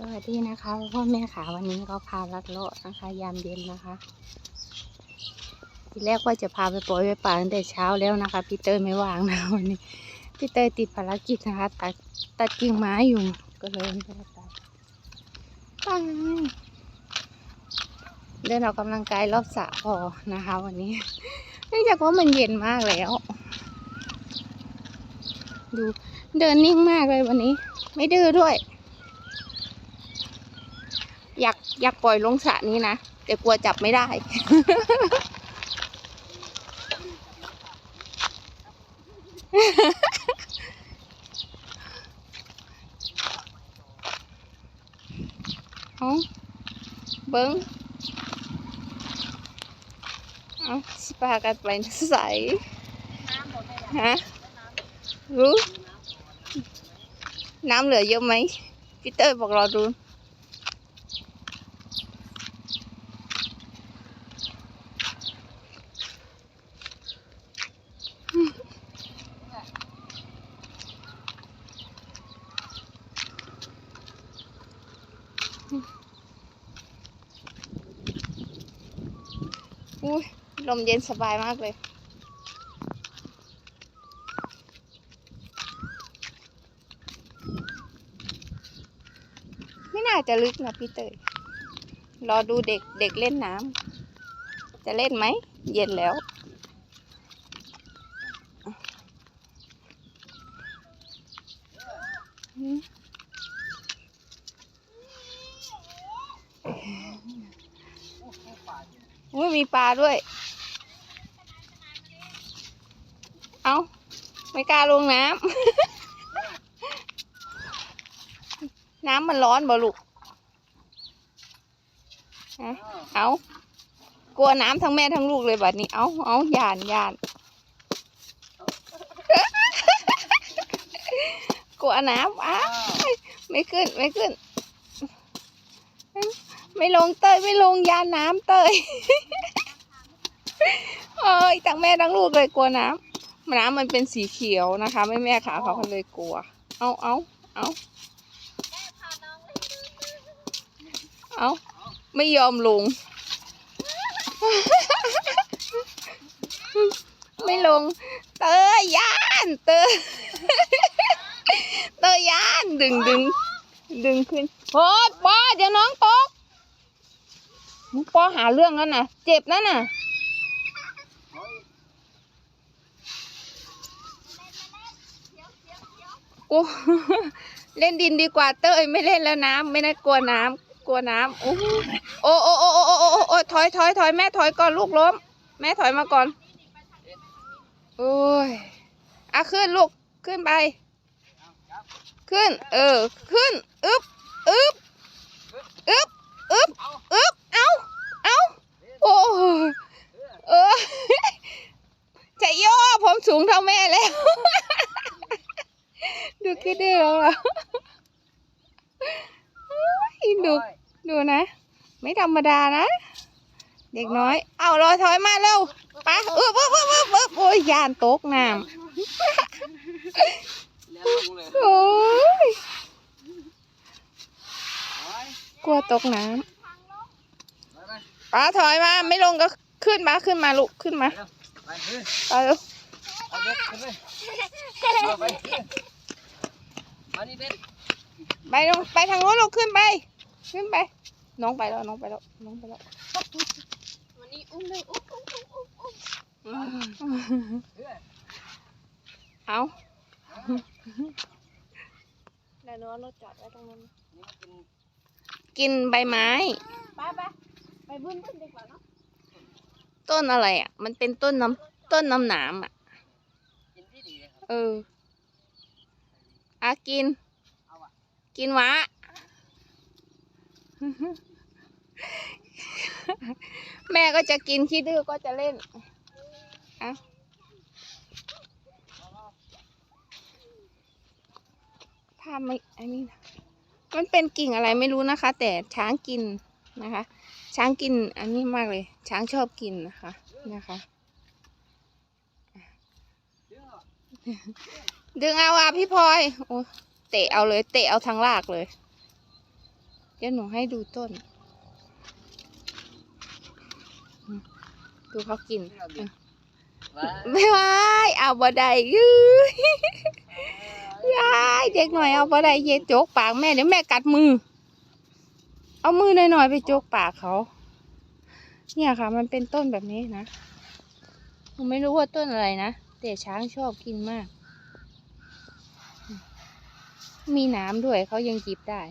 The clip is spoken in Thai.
สวัสดีนะคะพ่อแม่ค่ะวันนี้ก็พาลัดเลาะนะคะยามเย็นนะคะ ทีแรกว่าจะพาไปปล่อยไปป่าตั้งแต่เช้าแล้วนะคะพี่เตยไม่ว่างนะวันนี้พี่เตยติดภารกิจนะคะ ตัดตัดกิ่งไม้อยู่ก็เลยไม่ได้ตัดไปเดินออกกำลังกายรอบสระพอนะคะ วันนี้เนื่องจากว่ามันเย็นมากแล้ว ดูเดินนิ่งมากเลยวันนี้ ไม่ดื้อด้วย อยากอยากปล่อยลงสระนี้นะ แต่กลัวจับไม่ได้ เอาเบิ้งเอาสิปากันไปใส่ฮะรู้ น้ำเหลือเยอะไหมพี่เต้ยบอกรอดู อุ้ยลมเย็นสบายมากเลย ไม่น่าจะลึกนะพี่เตยรอดูเด็กเด็กเล่นน้ำจะเล่นไหม เย็นแล้วอืม อุ้ยมีปลาด้วย เอาไม่กล้าลงน้ำ น้ำมันร้อนบ่ลูกเอากลัวน้ำทั้งแม่ทั้งลูกเลยแบัดนี้ เอาเอายานยานกลัวน้ำอ้าไม่ขึ้น ไม่ขึ้น ไม่ลงเตยไม่ลงยาน้ำเตยเอ้ยทั้งแม่ทั้งลูกเลยกลัวน้ำน้ำมันเป็นสีเขียวนะคะแม่แม่ขาเขาเลยกลัว เอาเอาเอาเอาไม่ยอมลง ไม่ลง เตยยานเตยเตยยานดึงดึงดึงขึ้นโอ้ยปอเดี๋ยวน้องตก มึงปอหาเรื่องแล้วนะเจ็บนั่นน่ะกูเล่นดินดีกว่าเต้ยไม่เล่นแล้วน้ำไม่ได้กลัวน้ำกลัวน้ำโอ้โอ้โอ้โอ้โอ้โอ้โอ้ถอยถอยถอยแม่ถอยก่อนลูกล้ม แม่ถอยมาก่อนโอ้ยอะขึ้นลูกขึ้นไป ขึ้น เออ ขึ้น อึ๊บ อึ๊บ อึ๊บ อึ๊บ อึ๊บ ดูคิดดื้อแล้วอะเฮ้ยดูดูนะ ไม่ธรรมดานะ เด็กน้อย เอารอถอยมาเร็วไปอึบอึบอึบอึบอึบโอ้ยยานตกน้ำแล้วลงเลยโอ้ยโอ้ยกลัวตกน้ไปไปำป้าถอยมา ไม่ลงก็ขึ้นมาขึ้นมาลูกขึ้นมาไปเฮ้ยไปเร็ว เอาเบ็ดขึ้นเลยเอาไปเฮ้ย มานี่เบ็ดไปลงไปทางโน้นลูกขึ้นไป ขึ้นไป น้องไปแล้วน้องไปแล้วน้องไปแล้ววันนี้อุ้มเลยอุ้มอุ้มอุ้มอุ้มอุ้มเฮ้ยเอาเดี๋ยวน้องรถจอดไว้ตรงนั้นนี่มากินกินใบไม้ ไปไปไปบึ้นบึ้นดีกว่าเนาะต้นอะไรอะ มันเป็นต้นน้ำต้นน้ำหนามอะกินที่ดีเลยครับเออ อากินเอาอะกินวะ แม่ก็จะกินขี้ดื้อก็จะเล่นเอาถ้าไม่อันนี้นะมันเป็นกิ่งอะไรไม่รู้นะคะ แต่ช้างกินนะคะ ช้างกินอันนี้มากเลย ช้างชอบกินนะคะนะคะเดึงเอาอะพี่พลอยโอ้เตะเอาเลย เตะเอาทางลากเลย เดี๋ยวหนูให้ดูต้น ดูเขากิน ไม่ไหวเอาบ่ได้ยื้อยายเด็กหน่อยเอาบ่ได้เย็นโจกปากแม่เดี๋ยวแม่กัดมือ เอามือหน่อยๆไปโจกปากเขา เนี่ยค่ะ มันเป็นต้นแบบนี้นะ หนูไม่รู้ว่าต้นอะไรนะ แต่ช้างชอบกินมาก มีน้ำด้วยเขายังจิบได้